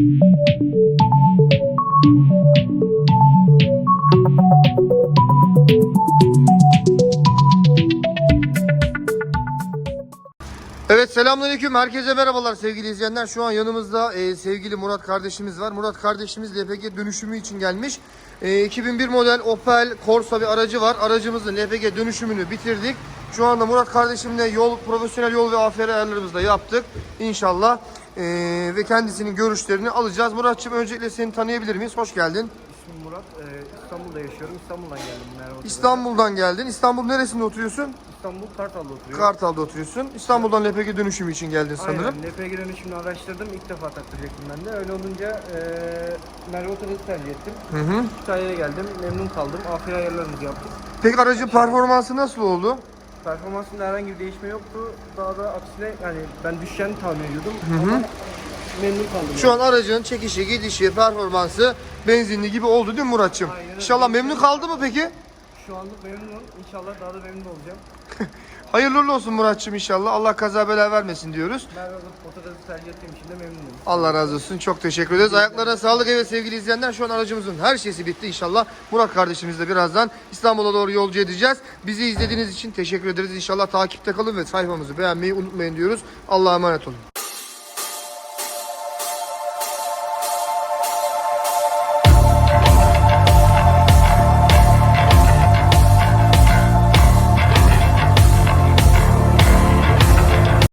Evet selamünaleyküm. Herkese merhabalar sevgili izleyenler. Şu an yanımızda e, sevgili Murat kardeşimiz var. Murat kardeşimiz LPG dönüşümü için gelmiş. E, 2001 model Opel Corsa bir aracı var. Aracımızın LPG dönüşümünü bitirdik. Şu anda Murat kardeşimle yol, profesyonel yol ve AFR ayarlarımızı da yaptık. İnşallah. E, ve kendisinin görüşlerini alacağız. Muratçım öncelikle seni tanıyabilir miyiz? Hoş geldin. İsmim Murat. Ee, İstanbul'da yaşıyorum. İstanbul'dan geldim Merhaba. İstanbul'dan geldin. İstanbul neresinde oturuyorsun? İstanbul Kartal'da oturuyorum. Kartal'da oturuyorsun. İstanbul'dan LPG dönüşümü için geldin sanırım. Aynen. LPG dönüşümünü araştırdım. İlk defa taktıracaktım ben de. Öyle olunca ee, Merve Otel'i tercih ettim. Hı hı. Kütahya'ya geldim. Memnun kaldım. AFR ayarlarımızı yaptık. Peki aracın performansı nasıl oldu? Performansında herhangi bir değişme yoktu. Daha da aksine yani ben düşeceğini tahmin ediyordum. Ama memnun kaldım. Şu an aracın çekişi, gidişi, performansı benzinli gibi oldu değil mi Muratçım? Aynen öyle. İnşallah memnun kaldı mı peki? Şu anlık memnunum. İnşallah daha da memnun olacağım. Hayırlı olsun Muratçım inşallah. Allah kaza bela vermesin diyoruz. Merve Otel'i tercih ettiğim için de memnunum. Allah razı olsun. Çok teşekkür ederiz. Ayaklarına sağlık. Evet sevgili izleyenler şu an aracımızın her şeysi bitti inşallah. Murat kardeşimizle birazdan İstanbul'a doğru yolcu edeceğiz. Bizi izlediğiniz için teşekkür ederiz. İnşallah takipte kalın ve sayfamızı beğenmeyi unutmayın diyoruz. Allah'a emanet olun.